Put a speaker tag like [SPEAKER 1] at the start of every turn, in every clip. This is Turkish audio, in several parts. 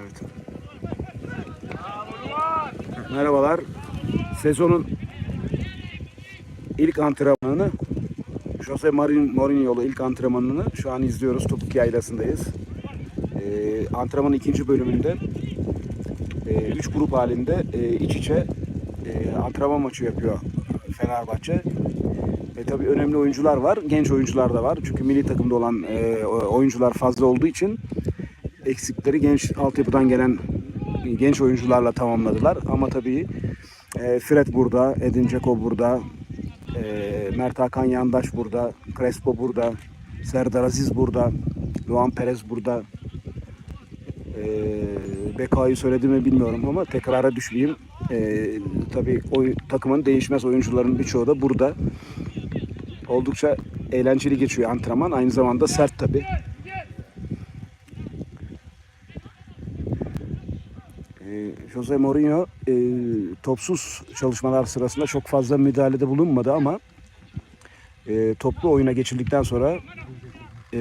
[SPEAKER 1] Evet. Merhabalar. Sezonun ilk antrenmanını Jose Mourinho'lu ilk antrenmanını şu an izliyoruz. Topuk Yaylası'ndayız. Ee, antrenmanın ikinci bölümünde e, üç grup halinde e, iç içe e, antrenman maçı yapıyor Fenerbahçe. E, tabii önemli oyuncular var. Genç oyuncular da var. Çünkü milli takımda olan e, oyuncular fazla olduğu için eksikleri genç altyapıdan gelen genç oyuncularla tamamladılar. Ama tabii e, Fred burada, Edin Dzeko burada, e, Mert Hakan Yandaş burada, Crespo burada, Serdar Aziz burada, Doğan Perez burada. E, Beka'yı söylediğimi bilmiyorum ama tekrara düşmeyeyim. E, tabii oy, takımın değişmez oyuncuların birçoğu da burada. Oldukça eğlenceli geçiyor antrenman. Aynı zamanda sert tabii. Ee, Jose Mourinho e, topsuz çalışmalar sırasında çok fazla müdahalede bulunmadı ama e, toplu oyuna geçildikten sonra e,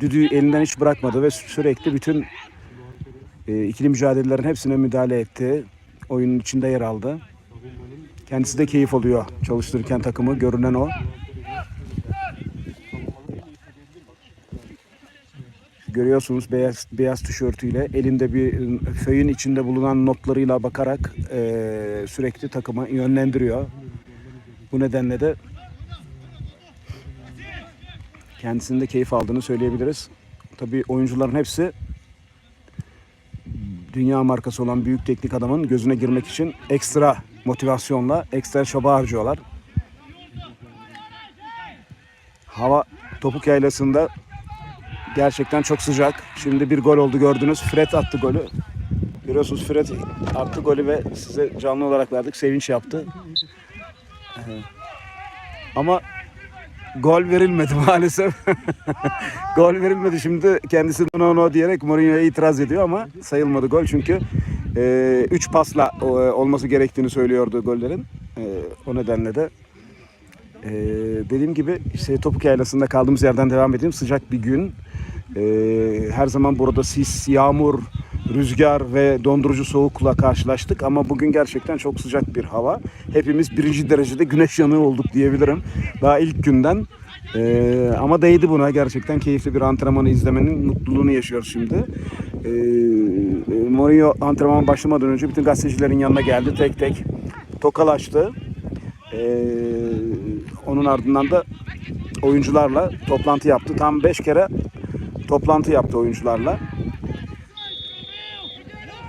[SPEAKER 1] düdüğü elinden hiç bırakmadı ve sürekli bütün e, ikili mücadelelerin hepsine müdahale etti. Oyunun içinde yer aldı. Kendisi de keyif alıyor çalıştırırken takımı. Görünen o. Görüyorsunuz beyaz beyaz tişörtüyle elinde bir föyün içinde bulunan notlarıyla bakarak eee, sürekli takımı yönlendiriyor. Bu nedenle de kendisinin de keyif aldığını söyleyebiliriz. Tabii oyuncuların hepsi dünya markası olan büyük teknik adamın gözüne girmek için ekstra motivasyonla ekstra çaba harcıyorlar. Hava topuk yaylasında Gerçekten çok sıcak. Şimdi bir gol oldu gördünüz. Fred attı golü. Görüyorsunuz Fred attı golü ve size canlı olarak verdik. Sevinç yaptı. Ee, Ama gol verilmedi maalesef. gol verilmedi. Şimdi kendisi no no diyerek Mourinho'ya itiraz ediyor ama sayılmadı gol. Çünkü 3 pasla e, olması gerektiğini söylüyordu gollerin. E, o nedenle de ee, dediğim gibi işte Topuk Yaylası'nda kaldığımız yerden devam edeyim. Sıcak bir gün. Ee, her zaman burada sis, yağmur, rüzgar ve dondurucu soğukla karşılaştık. Ama bugün gerçekten çok sıcak bir hava. Hepimiz birinci derecede güneş yanığı olduk diyebilirim. Daha ilk günden. Ee, ama değdi buna. Gerçekten keyifli bir antrenmanı izlemenin mutluluğunu yaşıyoruz şimdi. Ee, Mourinho antrenman başlamadan önce bütün gazetecilerin yanına geldi tek tek. Tokalaştı. Ee, onun ardından da oyuncularla toplantı yaptı. Tam 5 kere toplantı yaptı oyuncularla.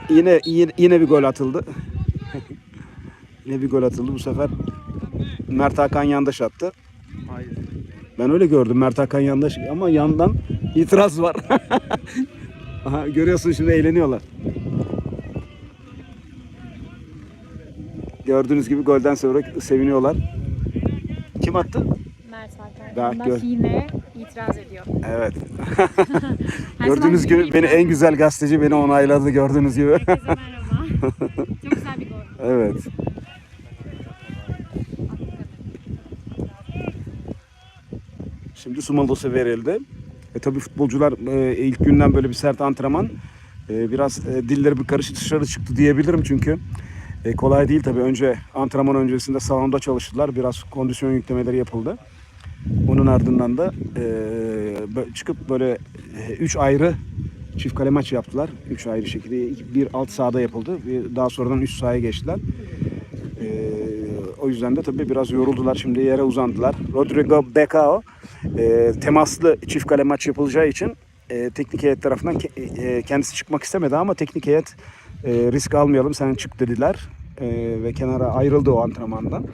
[SPEAKER 1] Yine yine, yine bir gol atıldı. yine bir gol atıldı bu sefer. Mert Hakan Yandaş attı. Ben öyle gördüm Mert Hakan Yandaş ama yandan itiraz var. Aha, görüyorsun şimdi eğleniyorlar. Gördüğünüz gibi golden sonra seviniyorlar. Kim attı?
[SPEAKER 2] Mert Hakan
[SPEAKER 1] Daha
[SPEAKER 2] Yandaş
[SPEAKER 1] gör-
[SPEAKER 2] yine itiraz ediyor.
[SPEAKER 1] Evet. Gördüğünüz gibi beni en güzel gazeteci beni onayladı gördüğünüz gibi.
[SPEAKER 2] Herkese merhaba. Çok güzel bir gol.
[SPEAKER 1] evet. Şimdi su molası verildi. E tabii futbolcular e, ilk günden böyle bir sert antrenman e, biraz e, dilleri bir karış dışarı çıktı diyebilirim çünkü e, kolay değil tabii. Önce antrenman öncesinde salonda çalıştılar. Biraz kondisyon yüklemeleri yapıldı. Onun ardından da e, çıkıp böyle 3 ayrı çift kale maç yaptılar. 3 ayrı şekilde. Bir alt sahada yapıldı. Daha sonradan üst sahaya geçtiler. E, o yüzden de tabii biraz yoruldular. Şimdi yere uzandılar. Rodrigo Becao e, temaslı çift kale maç yapılacağı için e, teknik heyet tarafından ke- e, kendisi çıkmak istemedi ama teknik heyet e, risk almayalım sen çık dediler. E, ve kenara ayrıldı o antrenmandan.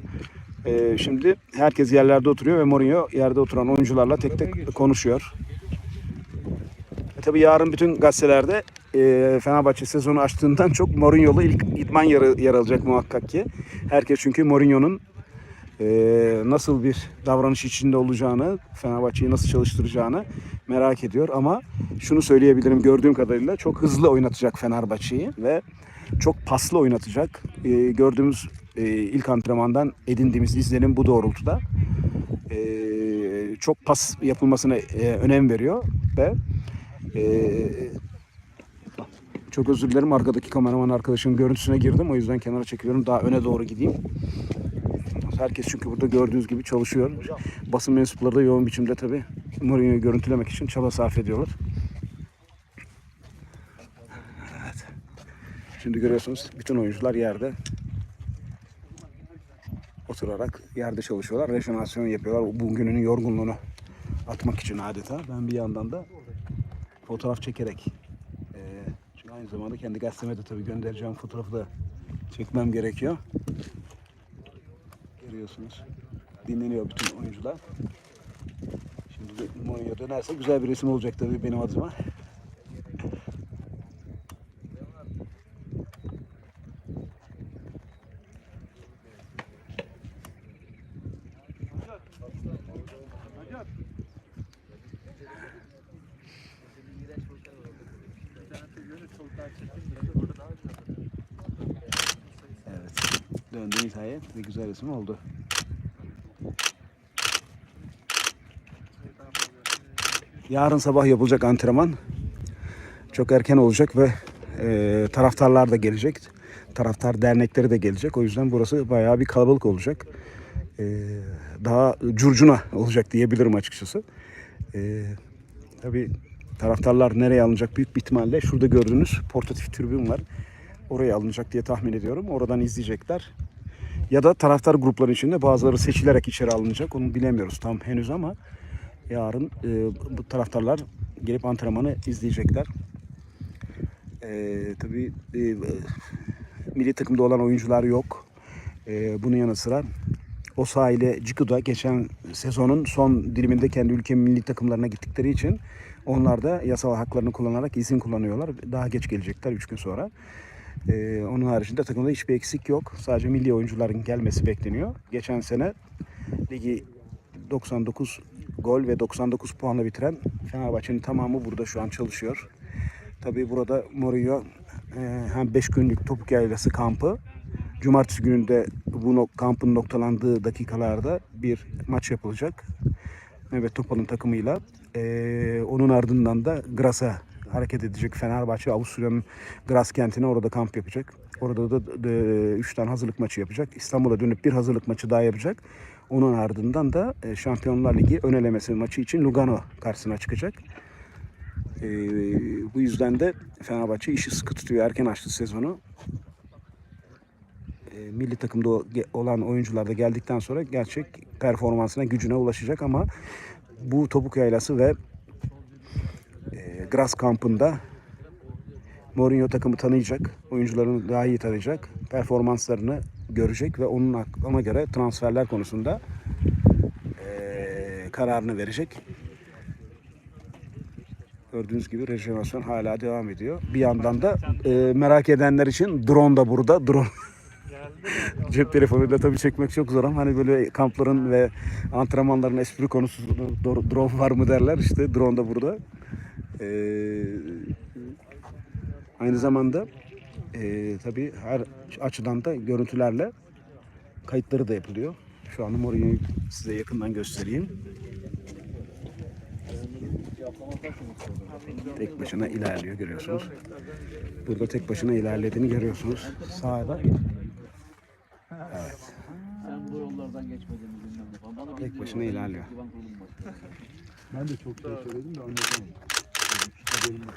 [SPEAKER 1] E, şimdi herkes yerlerde oturuyor ve Mourinho yerde oturan oyuncularla tek tek konuşuyor. E, tabii yarın bütün gazetelerde e, Fenerbahçe sezonu açtığından çok Mourinho'lu ilk idman yarı yer alacak muhakkak ki. Herkes çünkü Mourinho'nun e, nasıl bir davranış içinde olacağını, Fenerbahçe'yi nasıl çalıştıracağını merak ediyor. Ama şunu söyleyebilirim gördüğüm kadarıyla çok hızlı oynatacak Fenerbahçe'yi ve çok paslı oynatacak. E, gördüğümüz e, ilk antrenmandan edindiğimiz izlenim bu doğrultuda. E, çok pas yapılmasına e, önem veriyor ve e, Çok özür dilerim. Arkadaki kameraman arkadaşımın görüntüsüne girdim. O yüzden kenara çekiliyorum. Daha öne doğru gideyim. Herkes çünkü burada gördüğünüz gibi çalışıyor. Basın mensupları da yoğun biçimde tabii Mourinho'yu görüntülemek için çaba sarf ediyorlar. Evet. Şimdi görüyorsunuz bütün oyuncular yerde oturarak yerde çalışıyorlar. Rejenerasyon yapıyorlar. Bugünün yorgunluğunu atmak için adeta. Ben bir yandan da fotoğraf çekerek eee, çünkü aynı zamanda kendi gazeteme de tabii göndereceğim fotoğrafı da çekmem gerekiyor. Görüyorsunuz. Dinleniyor bütün oyuncular. Şimdi Mourinho dönerse güzel bir resim olacak tabii benim adıma. Evet. Döndü nihayet ve güzel resim oldu. Yarın sabah yapılacak antrenman çok erken olacak ve e, taraftarlar da gelecek. Taraftar dernekleri de gelecek. O yüzden burası bayağı bir kalabalık olacak. E, daha curcuna olacak diyebilirim açıkçası. E, tabii taraftarlar nereye alınacak büyük bir ihtimalle şurada gördüğünüz portatif tribün var. Oraya alınacak diye tahmin ediyorum. Oradan izleyecekler. Ya da taraftar grupları içinde bazıları seçilerek içeri alınacak. Onu bilemiyoruz tam henüz ama yarın e, bu taraftarlar gelip antrenmanı izleyecekler. E, tabii e, milli takımda olan oyuncular yok. E, bunun yanı sıra Osa ile Ciku da geçen sezonun son diliminde kendi ülke milli takımlarına gittikleri için onlar da yasal haklarını kullanarak izin kullanıyorlar. Daha geç gelecekler 3 gün sonra. Ee, onun haricinde takımda hiçbir eksik yok. Sadece milli oyuncuların gelmesi bekleniyor. Geçen sene ligi 99 gol ve 99 puanla bitiren Fenerbahçe'nin tamamı burada şu an çalışıyor. Tabii burada Mourinho e, hem 5 günlük topuk yaylası kampı Cumartesi gününde bu nok- kampın noktalandığı dakikalarda bir maç yapılacak. Mehmet Topal'ın takımıyla. Ee, onun ardından da Gras'a hareket edecek. Fenerbahçe Avusturya'nın Gras kentine orada kamp yapacak. Orada da 3 tane hazırlık maçı yapacak. İstanbul'a dönüp bir hazırlık maçı daha yapacak. Onun ardından da e, Şampiyonlar Ligi ön elemesi maçı için Lugano karşısına çıkacak. Ee, bu yüzden de Fenerbahçe işi sıkı tutuyor. Erken açtı sezonu. E, milli takımda olan oyuncular da geldikten sonra gerçek performansına, gücüne ulaşacak ama bu topuk yaylası ve e, Gras kampında Mourinho takımı tanıyacak, oyuncularını daha iyi tanıyacak, performanslarını görecek ve onun ona göre transferler konusunda e, kararını verecek. Gördüğünüz gibi rejenerasyon hala devam ediyor. Bir yandan da e, merak edenler için drone da burada. Drone Cep telefonuyla tabii çekmek çok zor ama hani böyle kampların ve antrenmanların espri konusu drone var mı derler işte drone da burada. Ee, aynı zamanda e, tabii her açıdan da görüntülerle kayıtları da yapılıyor. Şu an Mourinho'yu size yakından göstereyim. Tek başına ilerliyor görüyorsunuz. Burada tek başına ilerlediğini görüyorsunuz. Sağda
[SPEAKER 3] Sen bu yollardan geçmediğini bilmem. Bana
[SPEAKER 1] Tek başına ilerliyor.
[SPEAKER 4] Ben de çok şey söyledim de anlatamadım. Haberim yok.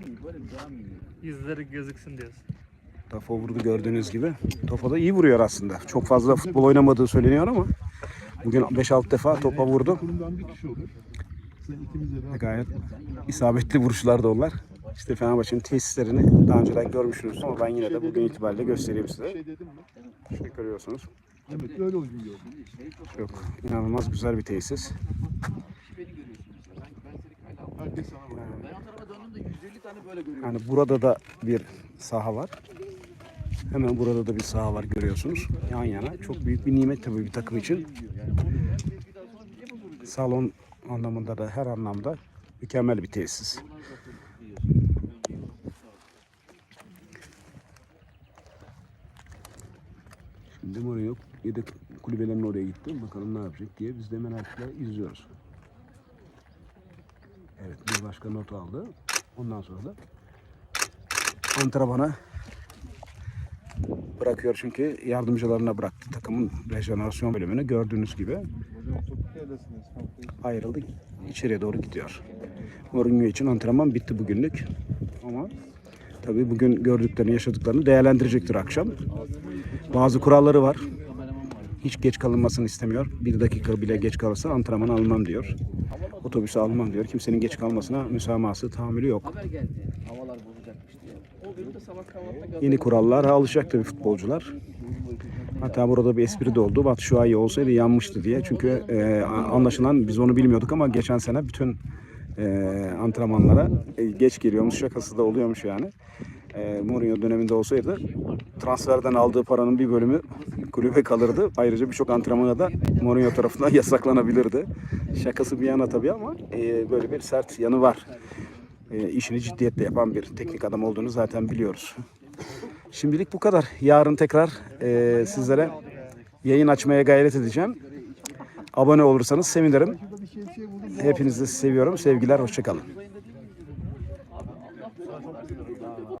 [SPEAKER 3] Mı? Böyle bir ediyor.
[SPEAKER 5] Yüzleri gözüksün diyorsun.
[SPEAKER 1] Tafo vurdu gördüğünüz gibi. Topa da iyi vuruyor aslında. Çok fazla futbol oynamadığı söyleniyor ama bugün 5-6 defa topa vurdu.
[SPEAKER 4] De
[SPEAKER 1] Gayet isabetli vuruşlar da onlar. İşte Fenerbahçe'nin tesislerini daha önceden görmüşsünüz ama ben yine de bugün itibariyle göstereyim size.
[SPEAKER 4] şey dedim mi?
[SPEAKER 1] İşte görüyorsunuz.
[SPEAKER 4] Ki öyle uygun.
[SPEAKER 1] Çok inanılmaz güzel bir tesis.
[SPEAKER 3] Beni görüyorsun mesela. Ben, ben seni kayda aldım.
[SPEAKER 4] Herkes sana bakıyor.
[SPEAKER 3] Ben o tarafa döndüğümde 150 tane böyle görüyorum.
[SPEAKER 1] Yani burada da bir saha var. Hemen burada da bir saha var görüyorsunuz. Yan yana. Çok büyük bir nimet tabii bir takım için. Salon anlamında da her anlamda mükemmel bir tesis. Şimdi Mourinho yedek kulübelerin oraya gitti. Bakalım ne yapacak diye biz de merakla izliyoruz. Evet bir başka not aldı. Ondan sonra da antrenmana bırakıyor çünkü yardımcılarına bıraktı takımın rejenerasyon bölümünü gördüğünüz gibi
[SPEAKER 4] Hocam topuk yerlesiniz. Haftayı
[SPEAKER 1] ayrıldı içeriye doğru gidiyor. Mourinho için antrenman bitti bugünlük ama tabii bugün gördüklerini yaşadıklarını değerlendirecektir akşam. Bazı kuralları var. Hiç geç kalınmasını istemiyor. Bir dakika bile geç kalırsa antrenman almam diyor. Otobüse almam diyor. Kimsenin geç kalmasına müsamahası, tahammülü yok. Yeni kurallara alışacak tabii futbolcular. Hatta burada bir espri de oldu. Batu Şuayi olsaydı yanmıştı diye. Çünkü e, anlaşılan biz onu bilmiyorduk ama geçen sene bütün e, antrenmanlara e, geç geliyormuş. Şakası da oluyormuş yani. E, Mourinho döneminde olsaydı transferden aldığı paranın bir bölümü kulübe kalırdı. Ayrıca birçok antrenmana da Mourinho tarafından yasaklanabilirdi. Şakası bir yana tabii ama e, böyle bir sert yanı var. E, işini ciddiyetle yapan bir teknik adam olduğunu zaten biliyoruz. Şimdilik bu kadar. Yarın tekrar e, sizlere yayın açmaya gayret edeceğim. Abone olursanız sevinirim. Hepinizi seviyorum. Sevgiler, hoşçakalın.